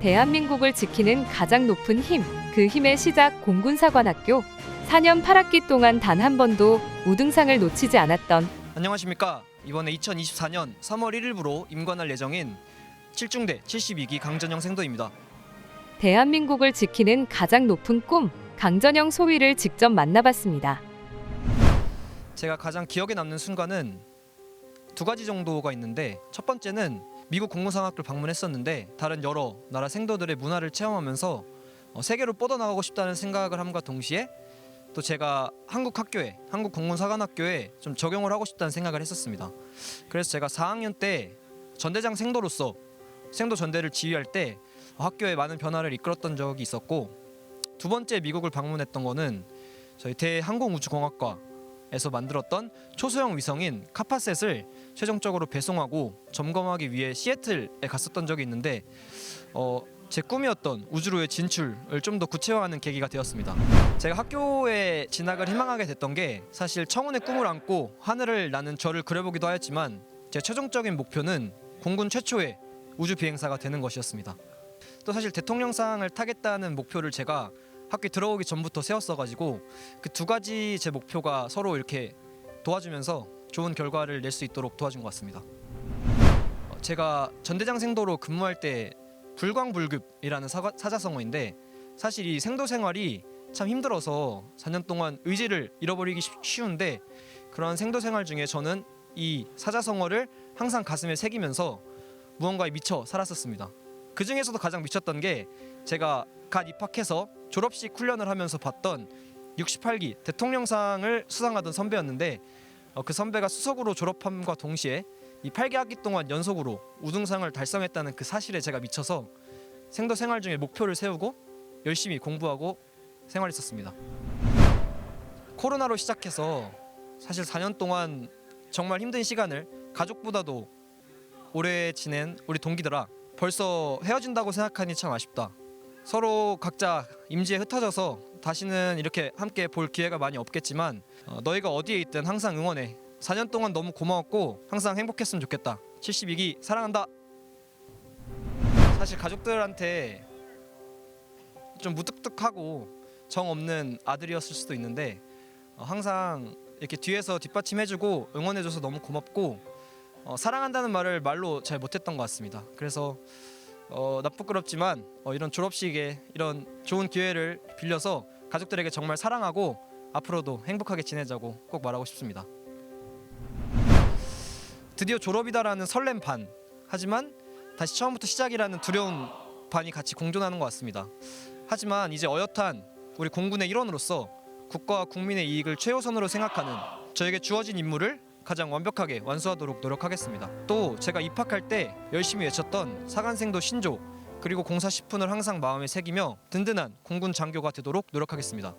대한민국을 지키는 가장 높은 힘, 그 힘의 시작 공군사관학교. 4년 8학기 동안 단 한 번도 우등상을 놓치지 않았던 안녕하십니까. 이번에 2024년 3월 1일부로 임관할 예정인 7중대 72기 강전영 생도입니다. 대한민국을 지키는 가장 높은 꿈, 강전영 소위를 직접 만나봤습니다. 제가 가장 기억에 남는 순간은 두 가지 정도가 있는데 첫 번째는 미국 공군상학교를 방문했었는데 다른 여러 나라 생도들의 문화를 체험하면서 어, 세계로 뻗어나가고 싶다는 생각을 함과 동시에 또 제가 한국 학교에 한국 공군사관학교에 좀 적용을 하고 싶다는 생각을 했었습니다. 그래서 제가 4학년 때 전대장 생도로서 생도 전대를 지휘할 때 학교에 많은 변화를 이끌었던 적이 있었고 두 번째 미국을 방문했던 거는 저희 대항공우주공학과 에서 만들었던 초소형 위성인 카파셋을 최종적으로 배송하고 점검하기 위해 시애틀에 갔었던 적이 있는데 어, 제 꿈이었던 우주로의 진출을 좀 더 구체화하는 계기가 되었습니다. 제가 학교에 진학을 희망하게 됐던 게 사실 청운의 꿈을 안고 하늘을 나는 저를 그려보기도 하였지만 제 최종적인 목표는 공군 최초의 우주 비행사가 되는 것이었습니다. 또 사실 대통령상을 타겠다는 목표를 제가 학교에 들어오기 전부터 세웠어가지고 그 두 가지 제 목표가 서로 이렇게 도와주면서 좋은 결과를 낼 수 있도록 도와준 것 같습니다. 어, 제가 전대장 생도로 근무할 때 불광불급이라는 사과, 사자성어인데 사실 이 생도 생활이 참 힘들어서 4년 동안 의지를 잃어버리기 쉬- 쉬운데 그런 생도 생활 중에 저는 이 사자성어를 항상 가슴에 새기면서 무언가에 미쳐 살았었습니다. 그 중에서도 가장 미쳤던 게 제가 갓 입학해서 졸업식 훈련을 하면서 봤던 68기 대통령상을 수상하던 선배였는데 어, 그 선배가 수석으로 졸업함과 동시에 이 8개 학기 동안 연속으로 우등상을 달성했다는 그 사실에 제가 미쳐서 생도 생활 중에 목표를 세우고 열심히 공부하고 생활했었습니다. 코로나로 시작해서 사실 4년 동안 정말 힘든 시간을 가족보다도 오래 지낸 우리 동기들아 벌써 헤어진다고 생각하니 참 아쉽다. 서로 각자 임지에 흩어져서 다시는 이렇게 함께 볼 기회가 많이 없겠지만 어, 너희가 어디에 있든 항상 응원해. 4년 동안 너무 고마웠고 항상 행복했으면 좋겠다. 72기 사랑한다. 사실 가족들한테 좀 무뚝뚝하고 정 없는 아들이었을 수도 있는데 어, 항상 이렇게 뒤에서 뒷받침해주고 응원해줘서 너무 고맙고 어, 사랑한다는 말을 말로 잘 못했던 것 같습니다. 그래서 어, 나 부끄럽지만 어, 이런 졸업식에 이런 좋은 기회를 빌려서 가족들에게 정말 사랑하고 앞으로도 행복하게 지내자고 꼭 말하고 싶습니다. 드디어 졸업이다라는 설렘 반 하지만 다시 처음부터 시작이라는 두려운 반이 같이 공존하는 것 같습니다. 하지만 이제 어엿한 우리 공군의 일원으로서 국가와 국민의 이익을 최우선으로 생각하는 저에게 주어진 임무를 가장 완벽하게 완수하도록 노력하겠습니다. 또 제가 입학할 때 열심히 외쳤던 사관생도 신조 그리고 공사 10분을 항상 마음에 새기며 든든한 공군 장교가 되도록 노력하겠습니다.